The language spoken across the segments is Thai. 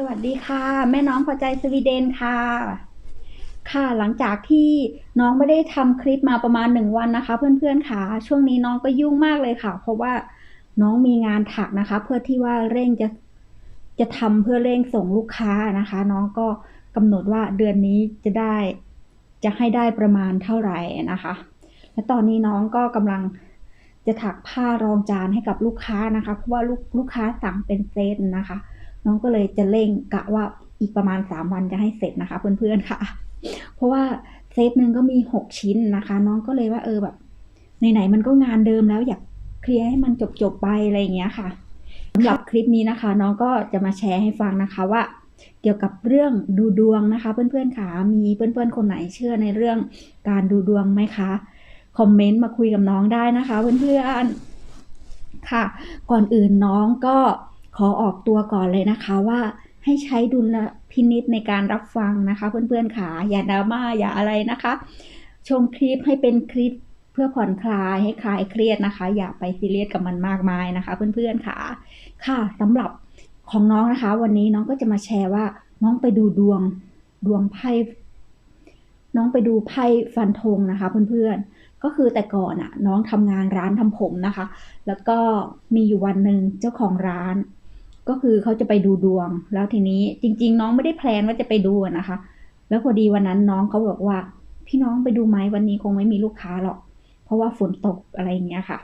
สวัสดีค่ะ แม่น้องพอใจสวีเดนค่ะ ค่ะหลังจากที่น้องไม่ได้ทำคลิปมาประมาณหนึ่งวันนะคะ เพื่อนๆค่ะ ช่วงนี้น้องก็ยุ่งมากเลยค่ะ เพราะว่าน้องมีงานถักนะคะ เพื่อที่ว่าเร่งจะจะทำเพื่อเร่งส่งลูกค้านะคะ น้องก็กำหนดว่าเดือนนี้จะได้จะให้ได้ประมาณเท่าไหร่นะคะ และตอนนี้น้องก็กำลังจะถักผ้ารองจานให้กับลูกค้านะคะ เพราะว่าลูกลูกค้าสั่งเป็นเซตนะคะ น้องก็เลยจะเร่งกะว่าอีกประมาณ 3 วันจะให้เสร็จนะคะเพื่อนๆค่ะ เพราะว่าเซตหนึ่งก็มี 6 ชิ้นนะคะ น้องก็เลยว่าเออแบบไหนๆมันก็งานเดิมแล้วอยากเคลียร์ให้มันจบๆไปอะไรอย่างเงี้ยค่ะสำหรับคลิปนี้นะคะ น้องก็จะมาแชร์ให้ฟังนะคะว่าเกี่ยวกับเรื่องดูดวงนะคะ เพื่อนๆค่ะมีเพื่อนๆคนไหนเชื่อในเรื่องการดูดวงไหมคะคอมเมนต์มาคุยกับน้องได้นะคะ เพื่อนๆค่ะ ก่อนอื่นน้องก็ ขอออกตัวก่อนเลยนะคะว่าให้ใช้ดุลพินิษในการรับฟังนะคะ เพื่อนๆค่ะอย่าดราม่าอย่าอะไรนะคะ ชมคลิปให้เป็นคลิปเพื่อผ่อนคลายให้คลายเครียดนะคะ อย่าไปซีเรียสกับมันมากมายนะคะ เพื่อนๆค่ะ ค่ะสำหรับของน้องนะคะ วันนี้น้องก็จะมาแชร์ว่า น้องไปดูดวงดวงไพ่น้องไปดูไพ่ฟันธงนะคะเพื่อนๆ ก็คือแต่ก่อนอะน้องทำงานร้านทำผมนะคะ แล้วก็มีอยู่วันหนึ่งเจ้าของร้าน ก็คือเขาจะไปดูดวง แล้วทีนี้จริง ๆ น้องไม่ได้แพลนว่าจะไปดูนะคะ แล้วพอดีวันนั้นน้องเขาบอกว่า พี่น้องไปดูไหมวันนี้คงไม่มีลูกค้าหรอก เพราะว่าฝนตกอะไรอย่างเงี้ยค่ะ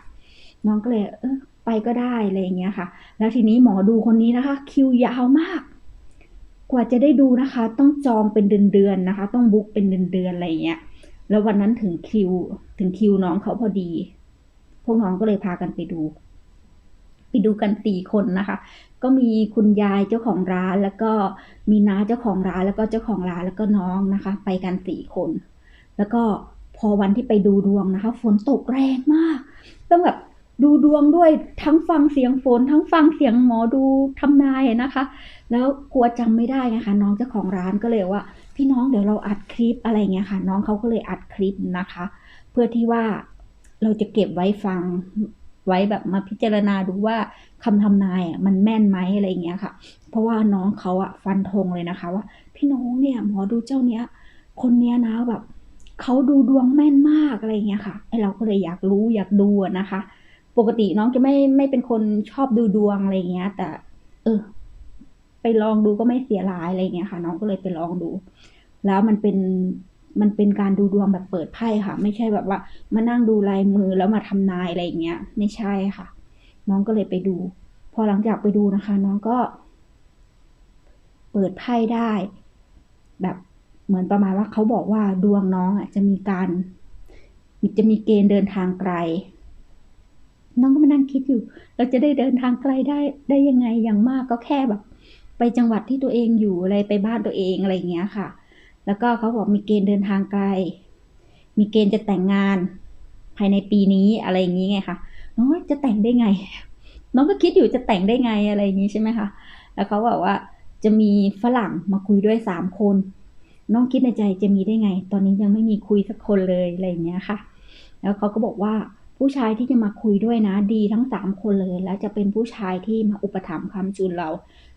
น้องก็เลยเออไปก็ได้อะไรอย่างเงี้ยค่ะ แล้วทีนี้หมอดูคนนี้นะคะ คิวยาวมาก กว่าจะได้ดูนะคะ ต้องจองเป็นเดือนๆนะคะ ต้องบุ๊กเป็นเดือนๆอะไรอย่างเงี้ย แล้ววันนั้นถึงคิว ถึงคิวน้องเขาพอดี พวกน้องก็เลยพากันไปดูไปดูกันสี่คนนะคะ ก็มีคุณยายเจ้าของร้าน แล้วก็มีน้าเจ้าของร้าน แล้วก็เจ้าของร้านแล้วก็น้องนะคะ ไปกันสี่คน แล้วก็พอวันที่ไปดูดวงนะคะ ฝนตกแรงมากต้องแบบดูดวงด้วยทั้งฟังเสียงฝน ทั้งฟังเสียงหมอดูทำนายนะคะ แล้วกลัวจำไม่ได้นะคะ น้องเจ้าของร้านก็เลยว่า พี่น้องเดี๋ยวเราอัดคลิปอะไรเงี้ยค่ะ น้องเขาก็เลยอัดคลิปนะคะ เพื่อที่ว่าเราจะเก็บไว้ฟัง ไว้แบบมาพิจารณาดูว่าคำทำนายอะมันแม่นไหมอะไรเงี้ยค่ะ เพราะว่าน้องเขาอะฟันธงเลยนะคะ ว่า พี่น้องเนี่ยหมอดูเจ้าเนี้ย คนเนี้ยนะแบบเขาดูดวงแม่นมากอะไรเงี้ยค่ะไอเราก็เลยอยากรู้อยากดูนะคะ ปกติน้องจะไม่ไม่เป็นคนชอบดูดวงอะไรเงี้ย แต่ เออ ไปลองดูก็ไม่เสียรายอะไรเงี้ยค่ะ น้องก็เลยไปลองดู แล้วมันเป็น มันเป็นการดูดวงแบบเปิดไพ่ค่ะ ไม่ใช่แบบว่า มานั่งดูลายมือแล้วมาทำนายอะไรเงี้ย ไม่ใช่ค่ะ น้องก็เลยไปดู พอหลังจากไปดูนะคะ น้องก็ เปิดไพ่ได้ แบบเหมือนประมาณว่าเขาบอกว่าดวงน้องอะจะมีการจะมีเกณฑ์เดินทางไกล น้องก็มานั่งคิดอยู่ เราจะได้เดินทางไกลได้ได้ยังไงอย่างมากก็แค่แบบ ไปจังหวัดที่ตัวเองอยู่อะไรไปบ้านตัวเองอะไรอย่างเงี้ยค่ะ แล้วก็เขาบอกมีเกณฑ์เดินทางไกล มีเกณฑ์จะแต่งงานภายในปีนี้อะไรอย่างงี้ไงคะน้องจะแต่งได้ไง น้องก็คิดอยู่จะแต่งได้ไงอะไรอย่างงี้ใช่ไหมคะ แล้วเขาบอกว่าจะมีฝรั่งมาคุยด้วยสามคน น้องคิดในใจจะมีได้ไง ตอนนี้ยังไม่มีคุยสักคนเลยอะไรอย่างเงี้ยค่ะ แล้วเขาก็บอกว่าผู้ชายที่จะมาคุยด้วยนะ ดีทั้งสามคนเลย แล้วจะเป็นผู้ชายที่มาอุปถัมภ์คำจุนเรา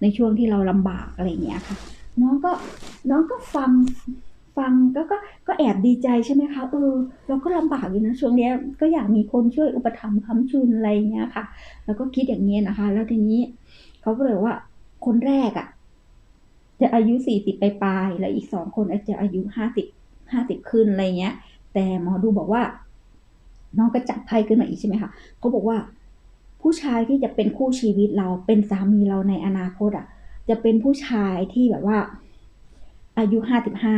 ในช่วงที่เราลำบากอะไรอย่างเงี้ยค่ะ น้องก็น้องก็ฟังฟังก็ก็ก็แอบดีใจใช่ไหมคะเออเราก็ลำบากอยู่นะช่วงนี้ก็อยากมีคนช่วยอุปถัมภ์คำจุนอะไรเงี้ยค่ะ แล้วก็คิดอย่างเงี้ยนะคะ แล้วทีนี้เขาก็เลยว่าคนแรกอะ่ะ จะอายุสี่สิบปลายแล้วอีกสองคนอาจจะอายุห้าสิบห้าสิบขึ้นอะไรเงี้ย แต่หมอดูบอกว่า น้องก็จับไพ่ขึ้นมาอีกใช่ไหมคะเขาบอกว่า ผู้ชายที่จะเป็นคู่ชีวิตเราเป็นสามีเราในอนาคตอะ จะเป็นผู้ชายที่แบบว่า อายุห้าสิบห้า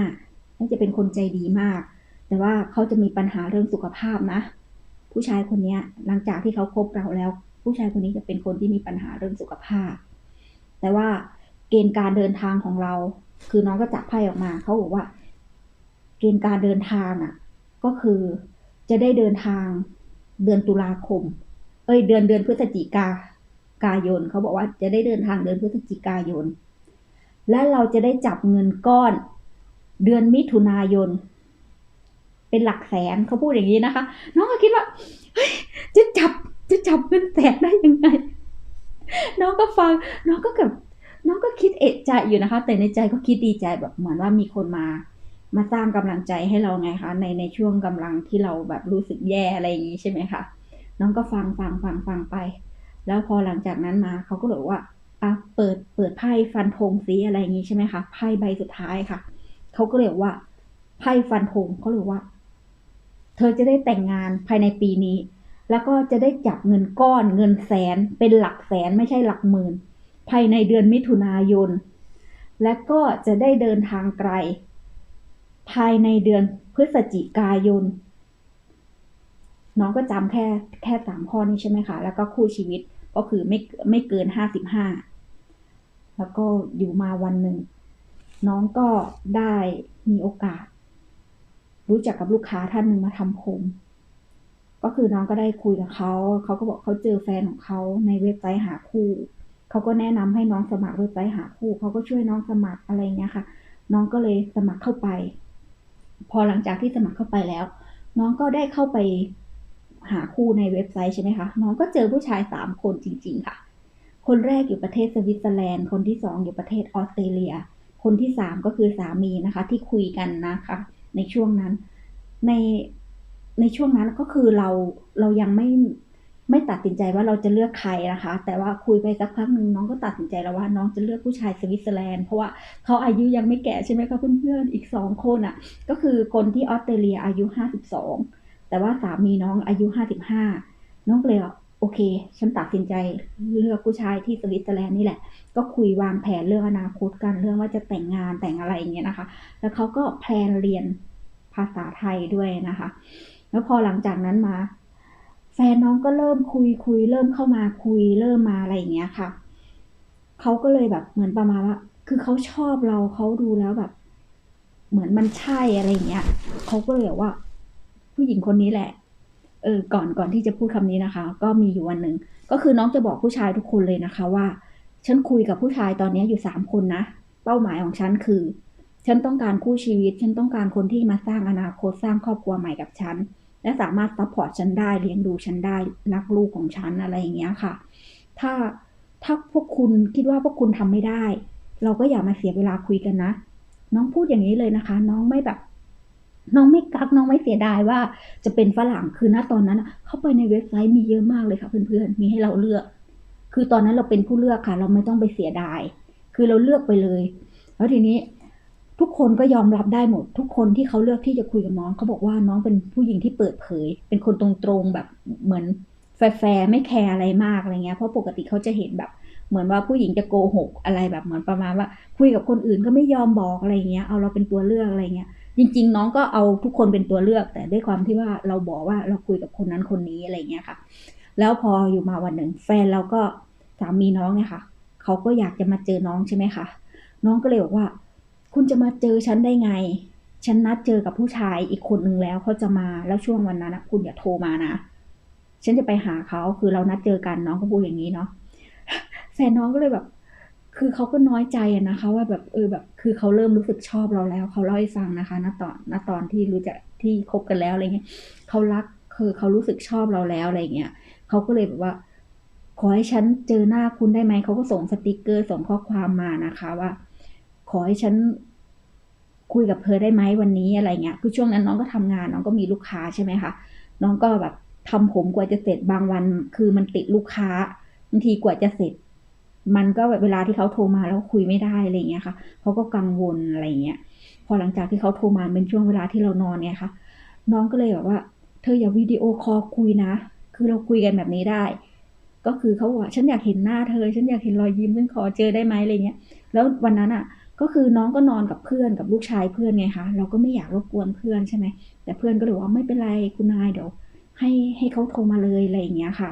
น่าจะเป็นคนใจดีมาก แต่ว่าเขาจะมีปัญหาเรื่องสุขภาพนะ ผู้ชายคนเนี้ยหลังจากที่เขาคบเราแล้ว ผู้ชายคนนี้จะเป็นคนที่มีปัญหาเรื่องสุขภาพ แต่ว่าเกณฑ์การเดินทางของเรา คือน้องก็จับไพ่ออกมาเขาบอกว่า เกณฑ์การเดินทางอะ ก็คือจะได้เดินทางเดือนตุลาคม เอ้ย เดือนเดือนพฤศจิกา กายนเขาบอกว่าจะได้เดินทางเดือนพฤศจิกายน และเราจะได้จับเงินก้อน เดือนมิถุนายน เป็นหลักแสนเขาพูดอย่างนี้นะคะ น้องก็คิดว่าจะจับจะจับเงินแสนได้ยังไง น้องก็ฟัง น้องก็แบบน้องก็คิดเอะใจอยู่นะคะ แต่ในใจก็คิดดีใจแบบเหมือนว่ามีคนมา มาสร้างกำลังใจให้เราไงคะในในช่วงกำลังที่เราแบบรู้สึกแย่อะไรอย่างนี้ใช่ไหมคะน้องก็ฟังฟังฟังฟังไป แล้วพอหลังจากนั้นมาเขาก็เลยว่าอะเปิดเปิดไพ่ฟันธงซีอะไรอย่างนี้ใช่ไหมคะไพ่ใบสุดท้ายค่ะเขาก็เลยกว่าไพ่ฟันธงเขาเลยกว่า เธอจะได้แต่งงานภายในปีนี้ แล้วก็จะได้จับเงินก้อนเงินแสนเป็นหลักแสนไม่ใช่หลักหมื่น ภายในเดือนมิถุนายน และก็จะได้เดินทางไกล ภายในเดือนพฤศจิกายนน้องก็จำแค่แค่สามข้อนี้ใช่ไหมคะ แล้วก็คู่ชีวิต ก็คือไม่ไม่เกินห้าสิบห้าแล้วก็อยู่มาวันหนึ่ง น้องก็ได้มีโอกาส รู้จักกับลูกค้าท่านหนึ่งมาทำผม ก็คือน้องก็ได้คุยกับเขา เขาก็บอกเขาเจอแฟนของเขาในเว็บไซต์หาคู่เขาก็แนะนำให้น้องสมัครเว็บไซต์หาคู่เขาก็ช่วยน้องสมัครอะไรเงี้ยค่ะ น้องก็เลยสมัครเข้าไป พอหลังจากที่สมัครเข้าไปแล้ว น้องก็ได้เข้าไป หาคู่ในเว็บไซต์ใช่ไหมคะ น้องก็เจอผู้ชายสามคนจริง ๆ ค่ะ คนแรกอยู่ประเทศสวิตเซอร์แลนด์ คนที่สองอยู่ประเทศออสเตรเลีย คนที่สามก็คือสามีนะคะ ที่คุยกันนะคะ ในช่วงนั้น ในในช่วงนั้นก็คือเราเรายังไม่ไม่ตัดสินใจว่าเราจะเลือกใครนะคะ แต่ว่าคุยไปสักพักหนึ่งน้องก็ตัดสินใจแล้วว่าน้องจะเลือกผู้ชายสวิตเซอร์แลนด์เพราะว่าเขาอายุยังไม่แก่ใช่ไหมคะเพื่อนๆอีกสองคนอะ ก็คือคนที่ออสเตรเลียอายุห้าสิบสอง แต่ว่าสามีน้องอายุห้าสิบห้าน้องเลยโอเค ฉันตัดสินใจเลือกผู้ชายที่สวิตเซอร์แลนด์นี่แหละ ก็คุยวางแผนเรื่องอนาคตกันเรื่องว่าจะแต่งงานแต่งอะไรอย่างเงี้ยนะคะ แล้วเขาก็แพลนเรียนภาษาไทยด้วยนะคะ แล้วพอหลังจากนั้นมา แฟนน้องก็เริ่มคุยคุย เริ่มเข้ามาคุยเริ่มมาอะไรอย่างเงี้ยค่ะ เขาก็เลยแบบเหมือนประมาณว่า คือเขาชอบเราเขาดูแล้วแบบ เหมือนมันใช่อะไรอย่างเงี้ยเขาก็เลยว่า ผู้หญิงคนนี้แหละ เออ ก่อนก่อนที่จะพูดคำนี้นะคะ ก็มีอยู่วันหนึ่ง ก็คือน้องจะบอกผู้ชายทุกคนเลยนะคะ ว่า ฉันคุยกับผู้ชายตอนนี้อยู่สามคนนะ เป้าหมายของฉันคือ ฉันต้องการคู่ชีวิต ฉันต้องการคนที่มาสร้างอนาคตสร้างครอบครัวใหม่กับฉัน และสามารถซัพพอร์ตฉันได้เลี้ยงดูฉันได้นักลูกของฉันอะไรอย่างเงี้ยค่ะ ถ้าถ้าพวกคุณคิดว่าพวกคุณทำไม่ได้ เราก็อย่ามาเสียเวลาคุยกันนะ น้องพูดอย่างนี้เลยนะคะ น้องไม่แบบ น้องไม่กักน้องไม่เสียดายว่าจะเป็นฝรั่งคือณตอนนั้นเข้าไปในเว็บไซต์มีเยอะมากเลยค่ะ เพื่อนๆมีให้เราเลือก คือตอนนั้นเราเป็นผู้เลือกค่ะ เราไม่ต้องไปเสียดาย คือเราเลือกไปเลย แล้วทีนี้ทุกคนก็ยอมรับได้หมด ทุกคนที่เขาเลือกที่จะคุยกับน้องเขาบอกว่าน้องเป็นผู้หญิงที่เปิดเผย เป็นคนตรงๆแบบเหมือนแฟร์ไม่แคร์อะไรมากอะไรเงี้ยเพราะปกติเขาจะเห็นแบบ เหมือนว่าผู้หญิงจะโกหกอะไรแบบเหมือนประมาณว่า คุยกับคนอื่นก็ไม่ยอมบอกอะไรเงี้ยเอาเราเป็นตัวเลือกอะไรเงี้ย จริง ๆ น้องก็เอาทุกคนเป็นตัวเลือก แต่ด้วยความที่ว่าเราบอกว่าเราคุยกับคนนั้นคนนี้อะไรเงี้ยค่ะ แล้วพออยู่มาวันหนึ่งแฟนเราก็สามีน้องเนี่ยค่ะเขาก็อยากจะมาเจอน้องใช่ไหมคะน้องก็เลยบอกว่า คุณจะมาเจอฉันได้ไง ฉันนัดเจอกับผู้ชายอีกคนนึงแล้วเขาจะมาแล้วช่วงวันนั้นนะคุณอย่าโทรมานะฉันจะไปหาเขาคือเรานัดเจอกันน้องก็พูดอย่างนี้เนาะแฟนน้องก็เลยแบบ คือเขาก็น้อยใจนะคะว่าแบบเออแบบคือเขาเริ่มรู้สึกชอบเราแล้ว เขาเล่าให้ฟังนะคะณตอนณตอนที่รู้จักที่คบกันแล้วอะไรเงี้ยเขารักคือเขารู้สึกชอบเราแล้วอะไรเงี้ยเขาก็เลยแบบว่า ขอให้ฉันเจอหน้าคุณได้ไหมเขาก็ส่งสติกเกอร์ส่งข้อความมานะคะว่า ขอให้ฉันคุยกับเธอได้ไหมวันนี้อะไรเงี้ยคือช่วงนั้นน้องก็ทำงาน น้องก็มีลูกค้าใช่ไหมคะน้องก็แบบทำผมกว่าจะเสร็จบางวัน คือมันติดลูกค้าบางทีกว่าจะเสร็จ มันก็แบบเวลาที่เขาโทรมาแล้วคุยไม่ได้อะไรเงี้ยค่ะเขาก็กังวลอะไรเงี้ย พอหลังจากที่เขาโทรมาเป็นช่วงเวลาที่เรานอนเนี่ยค่ะ น้องก็เลยแบบว่า เธออย่าวิดีโอคอลคุยนะ คือเราคุยกันแบบนี้ได้ ก็คือเขาบอกฉันอยากเห็นหน้าเธอ ฉันอยากเห็นรอยยิ้มฉันขอเจอได้ไหมอะไรเงี้ย แล้ววันนั้นอะ ก็คือน้องก็นอนกับเพื่อนกับลูกชายเพื่อนไงคะ เราก็ไม่อยากรบกวนเพื่อนใช่ไหม แต่เพื่อนก็เลยว่าไม่เป็นไรคุณนายเดี๋ยวให้ให้เขาโทรมาเลยอะไรอย่างเงี้ยค่ะ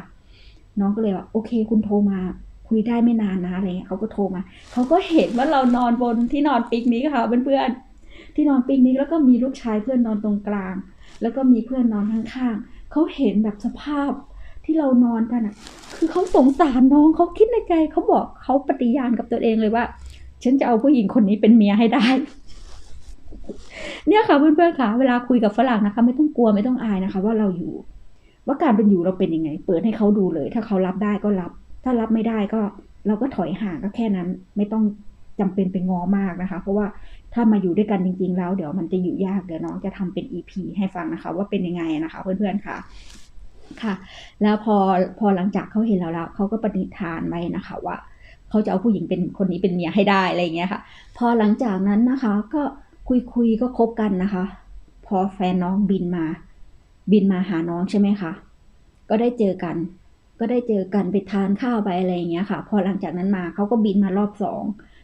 น้องก็เลยว่าโอเคคุณโทรมา คุยได้ไม่นานนะอะไรเงี้ยเขาก็โทรมาเขาก็เห็นว่าเรานอนบนที่นอนปิกนิกค่ะเพื่อนๆที่นอนปิกนิกแล้วก็มีลูกชายเพื่อนนอนตรงกลาง แล้วก็มีเพื่อนนอนข้างๆเขาเห็นแบบสภาพที่เรานอนกันอะ คือเขาสงสารน้องเขาคิดในใจเขาบอกเขาปฏิญาณกับตัวเองเลยว่า ฉันจะเอาผู้หญิงคนนี้เป็นเมียให้ได้ เนี่ยค่ะเพื่อนๆค่ะ เวลาคุยกับฝรั่งนะคะ ไม่ต้องกลัวไม่ต้องอายนะคะ ว่าเราอยู่ ว่าการเป็นอยู่เราเป็นยังไง เปิดให้เขาดูเลย ถ้าเขารับได้ก็รับ ถ้ารับไม่ได้ก็เราก็ถอยห่างก็แค่นั้น ไม่ต้องจำเป็นไปงอมากนะคะ เพราะว่าถ้ามาอยู่ด้วยกันจริง ๆ แล้ว เดี๋ยวมันจะอยู่ยากเดี๋ยวน้องจะทำเป็น EP ให้ฟังนะคะ ว่าเป็นยังไงนะคะ เพื่อนๆค่ะค่ะ แล้วพอพอหลังจากเขาเห็นเราแล้วเขาก็ปณิธานไว้นะคะว่าเขาจะเอาผู้หญิงเป็นคนนี้เป็นเมียให้ได้อะไรอย่างเงี้ยค่ะ พอหลังจากนั้นนะคะ ก็คุยคุยๆก็คบกันนะคะ พอแฟนน้องบินมา บินมาหาน้องใช่ไหมคะก็ได้เจอกัน ก็ได้เจอกันไปทานข้าวไปอะไรอย่างเงี้ยค่ะ พอหลังจากนั้นมาเขาก็บินมารอบสอง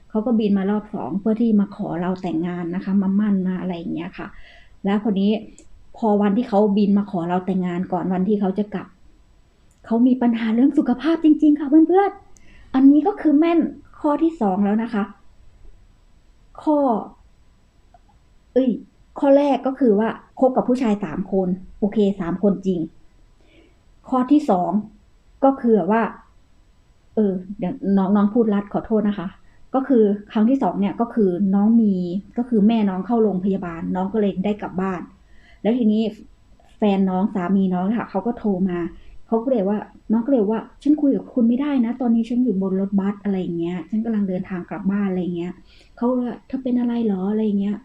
เขาก็บินมารอบสองเพื่อที่มาขอเราแต่งงานนะคะ มามั่นมาอะไรอย่างเงี้ยค่ะ แล้วพอนี้พอวันที่เขาบินมาขอเราแต่งงานก่อนวันที่เขาจะกลับเขามีปัญหาเรื่องสุขภาพจริง ๆ ค่ะเพื่อนๆ อันนี้ก็คือแม่นข้อที่สองแล้วนะคะ ข้อ เอ้ย ข้อแรกก็คือว่าคบกับผู้ชายสามคน โอเคสามคนจริง ข้อที่สอง ก็คือว่า เออเดี๋ยวน้องน้องพูดรัดขอโทษนะคะ ก็คือครั้งที่สองเนี่ยก็คือน้องมีก็คือแม่น้องเข้าโรงพยาบาล น้องก็เลยได้กลับบ้าน แล้วทีนี้แฟนน้องสามีน้องค่ะเขาก็โทรมาเขาก็เลยว่า น้องก็เลยว่า ฉันคุยกับคุณไม่ได้นะ ตอนนี้ฉันอยู่บนรถบัสอะไรเงี้ย ฉันกำลังเดินทางกลับบ้านอะไรเงี้ยเขาเลยว่าเธอเป็นอะไรเหรออะไรเงี้ย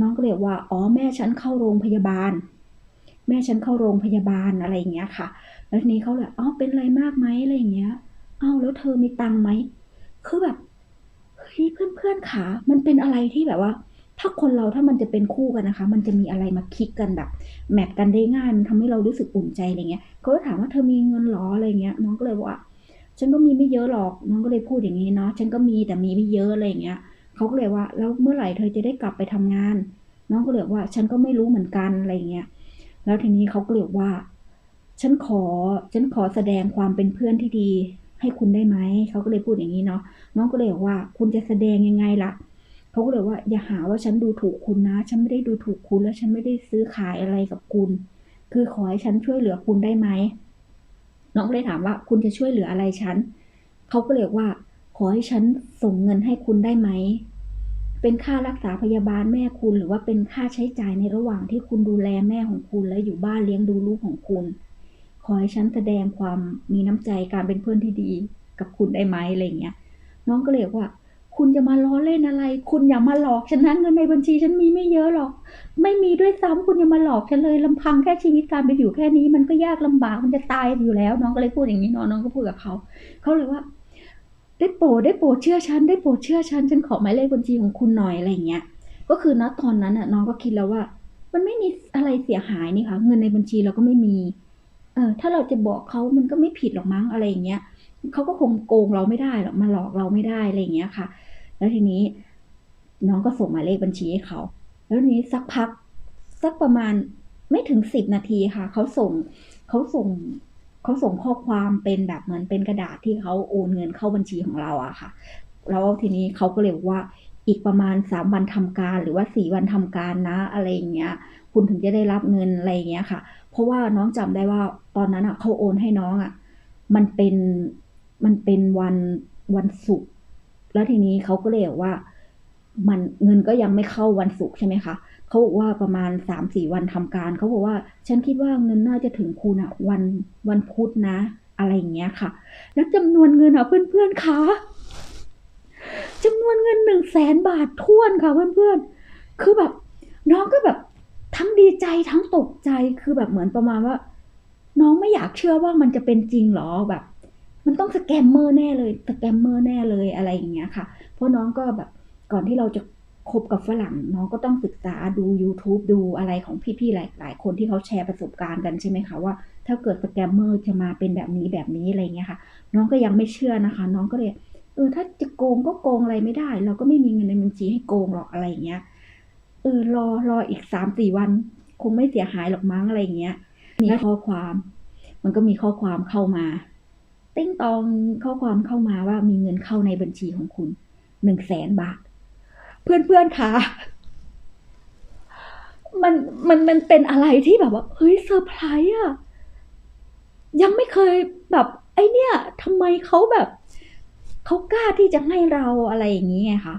น้องก็เลยว่า อ๋อแม่ฉันเข้าโรงพยาบาล แม่ฉันเข้าโรงพยาบาลอะไรเงี้ยค่ะ แล้วทีนี้เขาเลยอ๋อเป็นอะไรมากไหมอะไรอย่างเงี้ยอ้าวแล้วเธอมีตังค์ไหมคือแบบเฮ้ยเพื่อนๆขามันเป็นอะไรที่แบบว่า ถ้าคนเราถ้ามันจะเป็นคู่กันนะคะ มันจะมีอะไรมาคลิกกันแบบ แมทกันได้ง่าย มันทำให้เรารู้สึกอุ่นใจอะไรเงี้ยเขาก็ถามว่าเธอมีเงินหรออะไรเงี้ย น้องก็เลยว่า ฉันก็มีไม่เยอะหรอกน้องก็เลยพูดอย่างนี้เนาะฉันก็มีแต่มีไม่เยอะอะไรเงี้ยเขาก็เลยว่า แล้วเมื่อไหร่เธอจะได้กลับไปทำงาน น้องก็เลยว่า ฉันก็ไม่รู้เหมือนกันอะไรเงี้ยแล้วทีนี้เขาก็เลยกว่า ฉันขอ ฉันขอแสดงความเป็นเพื่อนที่ดี ให้คุณได้ไหม เขาก็เลยพูดอย่างนี้เนาะ น้องก็เลยบอกว่า คุณจะแสดงยังไงล่ะ เขาก็เลยว่า อย่าหาว่าฉันดูถูกคุณนะ ฉันไม่ได้ดูถูกคุณ และฉันไม่ได้ซื้อขายอะไรกับคุณ คือขอให้ฉันช่วยเหลือคุณได้ไหม น้องก็เลยถามว่า คุณจะช่วยเหลืออะไรฉัน เขาก็เลยว่า ขอให้ฉันส่งเงินให้คุณได้ไหม เป็นค่ารักษาพยาบาลแม่คุณ หรือว่าเป็นค่าใช้จ่ายในระหว่างที่คุณดูแลแม่ของคุณและอยู่บ้านเลี้ยงดูลูกของคุณ ขอให้ฉันแสดงความมีน้ำใจการเป็นเพื่อนที่ดีกับคุณได้ไหมอะไรเงี้ย น้องก็เลยว่า คุณจะมาล้อเล่นอะไร คุณอย่ามาหลอกฉันนะเงินในบัญชีฉันมีไม่เยอะหรอก ไม่มีด้วยซ้ำคุณอย่ามาหลอกฉันเลยลำพังแค่ชีวิตการเป็นอยู่แค่นี้ มันก็ยากลำบากมันจะตายอยู่แล้ว น้องก็เลยพูดอย่างนี้เนาะน้องก็พูดกับเขาเขาเลยว่า ได้โปรดได้โปรดเชื่อฉันได้โปรดเชื่อฉันฉันขอหมายเลขบัญชีของคุณหน่อยอะไรเงี้ย ก็คือณตอนนั้นน่ะน้องก็คิดแล้วว่า มันไม่มีอะไรเสียหายนี่ค่ะเงินในบัญชีเราก็ไม่มี เออถ้าเราจะบอกเขามันก็ไม่ผิดหรอกมั้งอะไรอย่างเงี้ยเขาก็คงโกงเราไม่ได้หรอกมาหลอกเราไม่ได้อะไรอย่างเงี้ยค่ะ แล้วทีนี้น้องก็ส่งหมายเลขบัญชีให้เขา แล้วนี้สักพักสักประมาณไม่ถึงสิบนาทีค่ะเขาส่งเขาส่งเขาส่งข้อความเป็นแบบเหมือนเป็นกระดาษที่เขาโอนเงินเข้าบัญชีของเราอะค่ะ แล้วทีนี้เขาก็เลยว่าอีกประมาณสามวันทำการหรือว่าสี่วันทำการนะ อะไรอย่างเงี้ย คุณถึงจะได้รับเงินอะไรอย่างเงี้ยค่ะ เพราะว่าน้องจำได้ว่าตอนนั้นอะเขาโอนให้น้องอะ มันเป็นมันเป็นวันวันศุกร์แล้วทีนี้เขาก็เลยบอกว่า มันเงินก็ยังไม่เข้าวันศุกร์ใช่ไหมคะเขาบอกว่าประมาณสามสี่วันทำการเขาบอกว่า ฉันคิดว่าเงินน่าจะถึงคุณอะวันวันพุธนะ อะไรอย่างเงี้ยค่ะ แล้วจำนวนเงินอะเพื่อนๆคะจำนวนเงินหนึ่งแสนบาทท้วนค่ะเพื่อนๆคือแบบน้องก็แบบ ทั้งดีใจทั้งตกใจคือแบบเหมือนประมาณว่า น้องไม่อยากเชื่อว่ามันจะเป็นจริงหรอแบบ มันต้องสแกมเมอร์แน่เลยสแกมเมอร์แน่เลยอะไรอย่างเงี้ยค่ะ เพราะน้องก็แบบก่อนที่เราจะคบกับฝรั่งน้องก็ต้องศึกษาดู YouTube ดูอะไรของพี่ๆ หลายๆ คนที่เขาแชร์ประสบการณ์กันใช่ไหมคะว่า ถ้าเกิดสแกมเมอร์จะมาเป็นแบบนี้แบบนี้อะไรเงี้ยค่ะ น้องก็ยังไม่เชื่อนะคะ น้องก็เลยเออถ้าจะโกงก็โกงอะไรไม่ได้ เราก็ไม่มีเงินในบัญชีให้โกงหรอกอะไรอย่างเงี้ย เออรอรออีกสามสี่วัน คงไม่เสียหายหรอกมั้งอะไรเงี้ยมีข้อความ มันก็มีข้อความเข้ามา ติ้งตองข้อความเข้ามาว่ามีเงินเข้าในบัญชีของคุณหนึ่งแสนบาท เพื่อนเพื่อนคะมันมันมันเป็นอะไรที่แบบว่าเฮ้ยเซอร์ไพรส์อะยังไม่เคยแบบไอเนี่ยทำไมเขาแบบเขากล้าที่จะให้เราอะไรอย่างนี้ไงคะ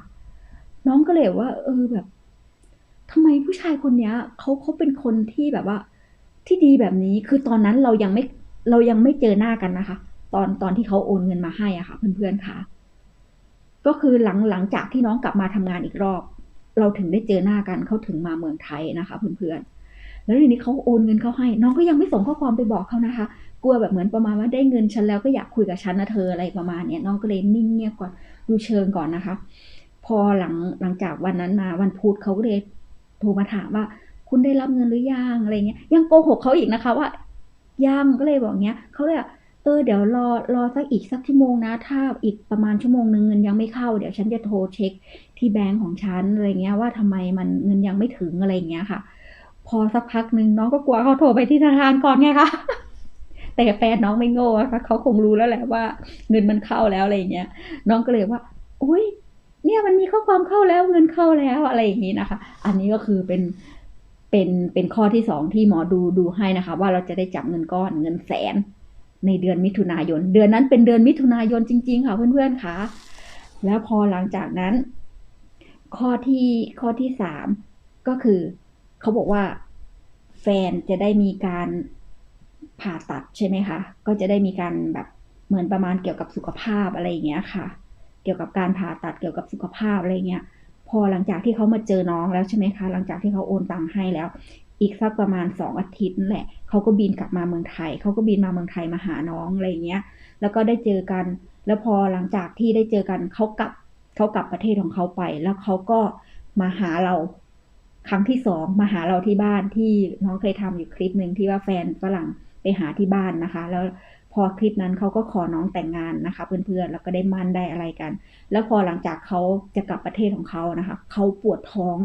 น้องก็เลยว่า เออแบบ ทำไมผู้ชายคนเนี้ยเขาเขาเป็นคนที่แบบว่า ที่ดีแบบนี้คือตอนนั้นเรายังไม่เรายังไม่เจอหน้ากันนะคะ ตอนตอนที่เขาโอนเงินมาให้อะค่ะ เพื่อนๆค่ะ ก็คือหลังหลังจากที่น้องกลับมาทำงานอีกรอบ เราถึงได้เจอหน้ากันเขาถึงมาเมืองไทยนะคะเพื่อนๆแล้วทีนี้เขาโอนเงินเขาให้ น้องก็ยังไม่ส่งข้อความไปบอกเขานะคะ กลัวแบบเหมือนประมาณว่าได้เงินฉันแล้วก็อยากคุยกับฉันนะเธออะไรประมาณเนี้ยน้องก็เลยนิ่งเงียบก่อนดูเชิงก่อนนะคะ พอหลังหลังจากวันนั้นมาวันพุธเขาก็เลย โทรมาถามว่า คุณได้รับเงินหรือยังอะไรเงี้ยยังโกหกเขาอีกนะคะว่ายังก็เลยบอกเงี้ยเขาเลยเออเดี๋ยวรอรอสักอีกสักชั่วโมงนะ ถ้าอีกประมาณชั่วโมงนึงเงินยังไม่เข้าเดี๋ยวฉันจะโทรเช็คที่แบงก์ของฉันอะไรเงี้ยว่าทำไมมันเงินยังไม่ถึงอะไรเงี้ยค่ะ พอสักพักหนึ่งน้องก็กลัวเขาโทรไปที่ธนาคารก่อนไงคะแต่แฟนน้องไม่โง่นะคะเขาคงรู้แล้วแหละว่า เงินมันเข้าแล้วอะไรเงี้ยน้องก็เลยว่าอุ้ย เนี่ยมันมีข้อความเข้าแล้วเงินเข้าแล้วอะไรอย่างนี้นะคะ อันนี้ก็คือเป็นเป็นเป็นข้อที่สองที่หมอดูดูให้นะคะ ว่าเราจะได้จับเงินก้อนเงินแสน ในเดือนมิถุนายน เดือนนั้นเป็นเดือนมิถุนายนจริง ๆ ค่ะเพื่อนๆค่ะแล้วพอหลังจากนั้น ข้อที่ข้อที่สามก็คือเขาบอกว่าแฟนจะได้มีการผ่าตัดใช่ไหมคะ ก็จะได้มีการแบบเหมือนประมาณเกี่ยวกับสุขภาพอะไรอย่างเงี้ยค่ะ เกี่ยวกับการผ่าตัดเกี่ยวกับสุขภาพอะไรเงี้ย พอหลังจากที่เขามาเจอน้องแล้วใช่ไหมคะ หลังจากที่เขาโอนตังค์ให้แล้ว อีกสักประมาณสองอาทิตย์แหละเขาก็บินกลับมาเมืองไทยเขาก็บินมาเมืองไทยมาหาน้องอะไรเงี้ย แล้วก็ได้เจอกัน แล้วพอหลังจากที่ได้เจอกันเขากลับเขากลับประเทศของเขาไป แล้วเขาก็มาหาเราครั้งที่สองมาหาเราที่บ้านที่น้องเคยทำอยู่คลิปหนึ่งที่ว่าแฟนฝรั่งไปหาที่บ้านนะคะ แล้ว พอคลิปนั้นเขาก็ขอน้องแต่งงานนะคะเพื่อนๆแล้วก็ได้มั่นได้อะไรกัน แล้วพอหลังจากเขาจะกลับประเทศของเขานะคะเขาปวดท้อง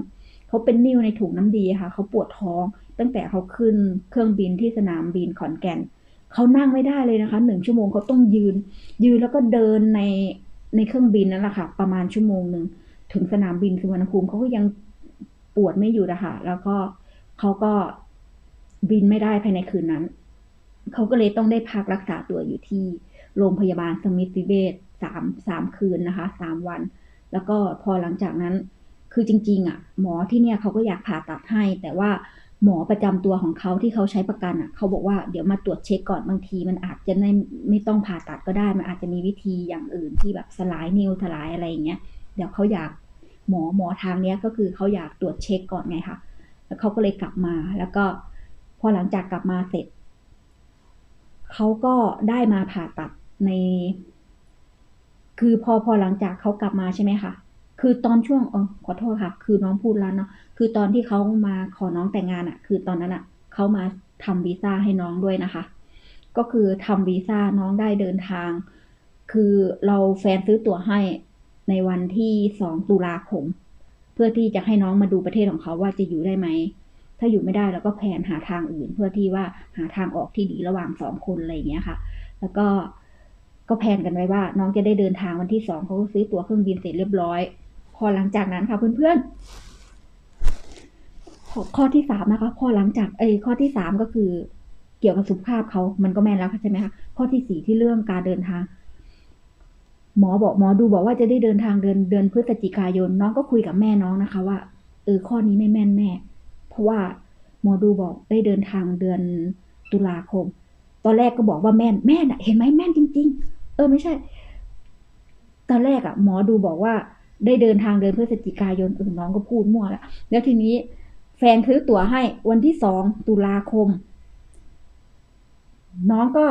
เขาเป็นนิ่วในถุงน้ำดีค่ะเขาปวดท้อง ตั้งแต่เขาขึ้นเครื่องบินที่สนามบินขอนแก่นเขานั่งไม่ได้เลยนะคะหนึ่งชั่วโมงเขาต้องยืน ยืนแล้วก็เดินในในเครื่องบินนั่นแหละค่ะ ประมาณชั่วโมงหนึ่งถึงสนามบินสุวรรณภูมิเขาก็ยังปวดไม่อยู่นะคะแล้วก็เขาก็บินไม่ได้ภายในคืนนั้น เขาก็เลยต้องได้พักรักษาตัวอยู่ที่โรงพยาบาลสมิติเวชสามสามคืนนะคะสามวัน แล้วก็พอหลังจากนั้น คือจริง ๆ อะ หมอที่เนี่ยเขาก็อยากผ่าตัดให้ แต่ว่าหมอประจำตัวของเขาที่เขาใช้ประกันอะเขาบอกว่าเดี๋ยวมาตรวจเช็คก่อนบางที มันอาจจะไม่ไม่ต้องผ่าตัดก็ได้ มันอาจจะมีวิธีอย่างอื่นที่แบบสลายนิ้วสลายอะไรอย่างเงี้ยเดี๋ยวเขาอยากหมอหมอทางเนี้ยก็คือเขาอยากตรวจเช็คก่อนไงค่ะแล้วเขาก็เลยกลับมา แล้วก็พอหลังจากกลับมาเสร็จ เขาก็ได้มาผ่าตัดใน คือพอพอหลังจากเขากลับมาใช่ไหมคะคือตอนช่วงเออขอโทษค่ะ คือน้องพูดแล้วเนาะคือตอนที่เขามาขอน้องแต่งงานอะ่ะ คือตอนนั้นอะ่ะเขามาทำวีซ่าให้น้องด้วยนะคะ ก็คือทำวีซ่าน้องได้เดินทาง คือเราแฟนซื้อตั๋วให้ในวันที่สองตุลาคม เพื่อที่จะให้น้องมาดูประเทศของเขาว่าจะอยู่ได้ไหม ถ้าอยู่ไม่ได้เราก็แผนหาทางอื่น เพื่อที่ว่าหาทางออกที่ดีระหว่างสองคนอะไรอย่างเงี้ยค่ะ แล้วก็ก็แผนกันไว้ว่า น้องจะได้เดินทางวันที่สองเขาก็ซื้อตั๋วเครื่องบินเสร็จเรียบร้อย พอหลังจากนั้นค่ะเพื่อนๆข้อข้อที่สามนะคะ พอหลังจากเอ้ข้อที่สามก็คือ เกี่ยวกับสุขภาพเขามันก็แม่นแล้วใช่ไหมคะข้อที่สี่ที่เรื่องการเดินทางหมอบอกหมอดูบอกว่าจะได้เดินทางเดือนเดือนพฤศจิกายน น้องก็คุยกับแม่น้องนะคะ ว่าเออข้อนี้ไม่แม่นแม่ ราะว่าหมอดูบอกได้เดินทางเดือนตุลาคม ตอนแรกก็บอกว่าแม่นแม่น่ะเห็นไหมแม่นจริง ๆ เออไม่ใช่ ตอนแรกอะหมอดูบอกว่าได้เดินทางเดือนพฤศจิกายนเออน้องก็พูดมั่วแล้วแล้วทีนี้แฟนซื้อตั๋วให้วันที่สองตุลาคม น้องก็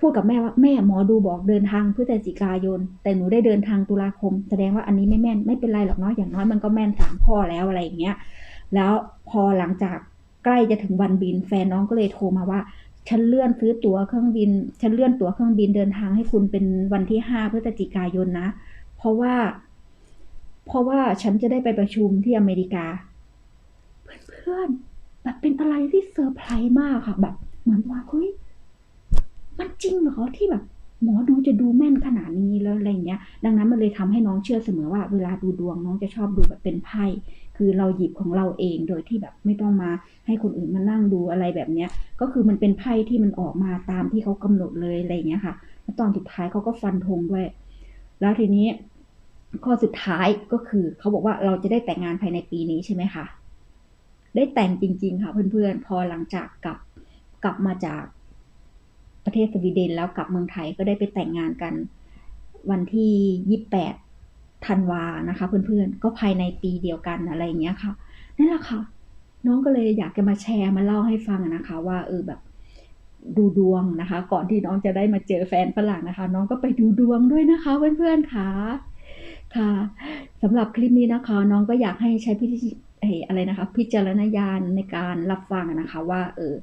พูดกับแม่ว่าแม่หมอดูบอกเดินทางพฤศจิกายน แต่หนูได้เดินทางตุลาคม แสดงว่าอันนี้ไม่แม่นไม่เป็นไรหรอกเนาะอย่างน้อยมันก็แม่นสามข้อแล้วอะไรอย่างเงี้ย แล้วพอหลังจากใกล้จะถึงวันบิน แฟนน้องก็เลยโทรมาว่า ฉันเลื่อนซื้อตั๋วเครื่องบิน ฉันเลื่อนตั๋วเครื่องบินเดินทางให้คุณเป็นวันที่ห้าพฤศจิกายนนะ เพราะว่า เพราะว่าฉันจะได้ไปประชุมที่อเมริกา เพื่อนๆแบบเป็นอะไรที่เซอร์ไพรส์มากค่ะแบบ เหมือนว่าเฮ้ยมันจริงเหรอที่แบบ หมอดูจะดูแม่นขนาดนี้แล้วอะไรอย่างเงี้ย ดังนั้นมันเลยทำให้น้องเชื่อเสมอว่า เวลาดูดวงน้องจะชอบดูแบบเป็นไพ่ คือเราหยิบของเราเองโดยที่แบบไม่ต้องมาให้คนอื่นมานั่งดูอะไรแบบเนี้ย ก็คือมันเป็นไพ่ที่มันออกมาตามที่เขากำหนดเลยอะไรอย่างเงี้ยค่ะ แล้วตอนสุดท้ายเขาก็ฟันธงด้วย แล้วทีนี้ข้อสุดท้ายก็คือเขาบอกว่าเราจะได้แต่งงานภายในปีนี้ใช่ไหมคะ ได้แต่งจริง ๆ ค่ะเพื่อนๆ พอหลังจากกลับกลับมาจาก ประเทศสวีเดนแล้วกลับเมืองไทยก็ได้ไปแต่งงานกัน วันที่ยี่แปดธันวานะคะ เพื่อนๆ ก็ภายในปีเดียวกันอะไรอย่างเงี้ยค่ะนั่นแหละค่ะ น้องก็เลยอยากจะมาแชร์มาเล่าให้ฟังนะคะ ว่าเออแบบดูดวงนะคะ ก่อนที่น้องจะได้มาเจอแฟนฝรั่งนะคะ น้องก็ไปดูดวงด้วยนะคะ เพื่อนๆค่ะค่ะสำหรับคลิปนี้นะคะ น้องก็อยากให้ใช้พิธีเอ่ออะไรนะคะ พิจารณญาณในการรับฟังนะคะ ว่าเออ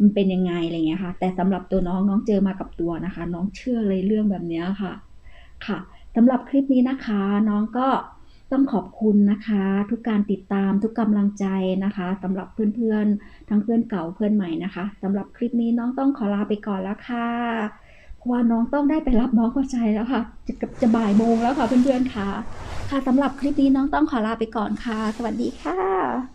มันเป็นยังไงอะไรเงี้ยค่ะ แต่สำหรับตัวน้องน้องเจอมากับตัวนะคะ น้องเชื่อเลยเรื่องแบบนี้ค่ะ ค่ะสำหรับคลิปนี้นะคะ น้องก็ต้องขอบคุณนะคะ ทุกการติดตามทุกกำลังใจนะคะสำหรับเพื่อนๆ ทั้งเพื่อนเก่าเพื่อนใหม่นะคะสำหรับคลิปนี้น้องต้องขอลาไปก่อนแล้วค่ะเพราะว่าน้องต้องได้ไปรับน้องเข้าใจแล้วค่ะ จะจะบ่ายโมงแล้วค่ะเพื่อนๆค่ะ ค่ะสำหรับคลิปนี้น้องต้องขอลาไปก่อนค่ะ สวัสดีค่ะ